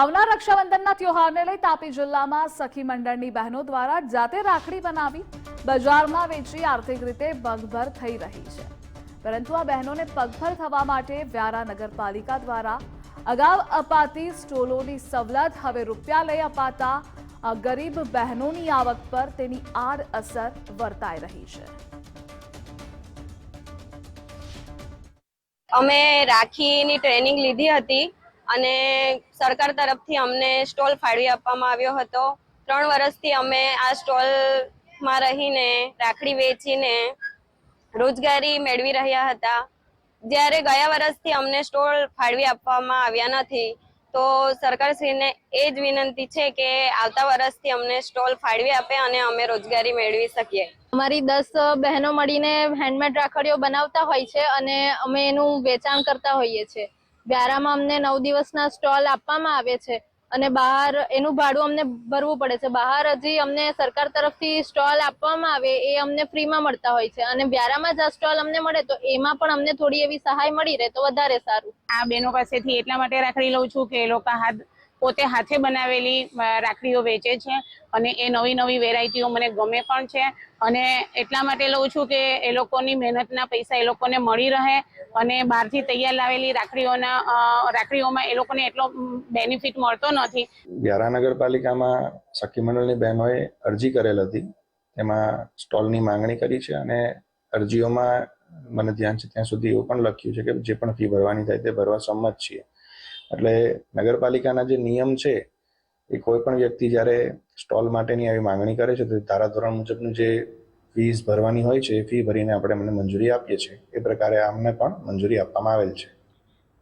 આવનાર રક્ષાબંધનના ત્યોહારને લઈ તાપી જિલ્લામાં સખી મંડળની બહેનો દ્વારા જાતે રાખડી બનાવી બજારમાં વેચી આર્થિક રીતે પગભર થઈ રહી છે. પરંતુ આ બહેનોને પગભર થવા માટે વ્યારા નગરપાલિકા દ્વારા અગાઉ અપાતી સ્ટોલોની સવલત હવે રૂપિયા લઈ અપાતા ગરીબ બહેનોની આવક પર તેની આડઅસર વર્તાઈ રહી છે. અમે રાખીની ટ્રેનિંગ લીધી હતી. અને સરકાર તરફથી અમને સ્ટોલ ફાળવી આપવામાં આવ્યો હતો. ત્રણ વર્ષથી અમે આ સ્ટોલમાં રહીને, રાખડી વેચીને રોજગારી મેળવી રહ્યા હતા. જ્યારે ગયા વર્ષથી અમને સ્ટોલ ફાળવી આપવામાં આવ્યા નથી, તો સરકારશ્રીને એ જ વિનંતી છે કે આવતા વર્ષથી અમને સ્ટોલ ફાળવી આપે અને અમે રોજગારી મેળવી શકીએ. અમારી દસ બહેનો મળીને હેન્ડમેડ રાખડીઓ બનાવતા હોય છે અને અમે એનું વેચાણ કરતા હોઈએ છીએ. વ્યારામાં અમને નવ દિવસના સ્ટોલ આપવામાં આવે છે અને બહાર એનું ભાડું અમને ભરવું પડે છે. બહાર હજી અમને સરકાર તરફથી સ્ટોલ આપવામાં આવે એ અમને ફ્રીમાં મળતા હોય છે. અને વ્યારામાં જ આ સ્ટોલ અમને મળે તો એમાં પણ અમને થોડી એવી સહાય મળી રહે તો વધારે સારું. આ બહેનો પાસેથી એટલા માટે રાખડી લઉં છું કે એ લોકો હાથ પોતે હાથે બનાવેલી રાખડીઓ વેચે છે અને એ નવી નવી વેરાયટીઓ મને ગમે પણ છે. અને એટલા માટે લઉં છું કે એ લોકોની મહેનતના પૈસા એ લોકોને મળી રહે અને બહારથી તૈયાર લાવેલી રાખડીઓના રાખડીઓમાં એ લોકોને એટલો બેનિફિટ મળતો નથી. વ્યારા નગરપાલિકામાં સખી મંડળની બહેનોએ અરજી કરેલ હતી. તેમાં સ્ટોલની માંગણી કરી છે અને અરજીઓમાં મને ધ્યાન છે ત્યાં સુધી એવું પણ લખ્યું છે કે જે પણ ફી ભરવાની થાય તે ભરવા સંમત છીએ. એટલે નગરપાલિકાના જે નિયમ છે, એ કોઈ પણ વ્યક્તિ જ્યારે સ્ટોલ માટેની આવી માંગણી કરે છે, તો ધારાધોરણ મુજબનું જે ફીસ ભરવાની હોય છે, એ ફી ભરીને આપણે એમને મંજૂરી આપીએ છીએ. એ પ્રકારે અમને પણ મંજૂરી આપવામાં આવેલ છે.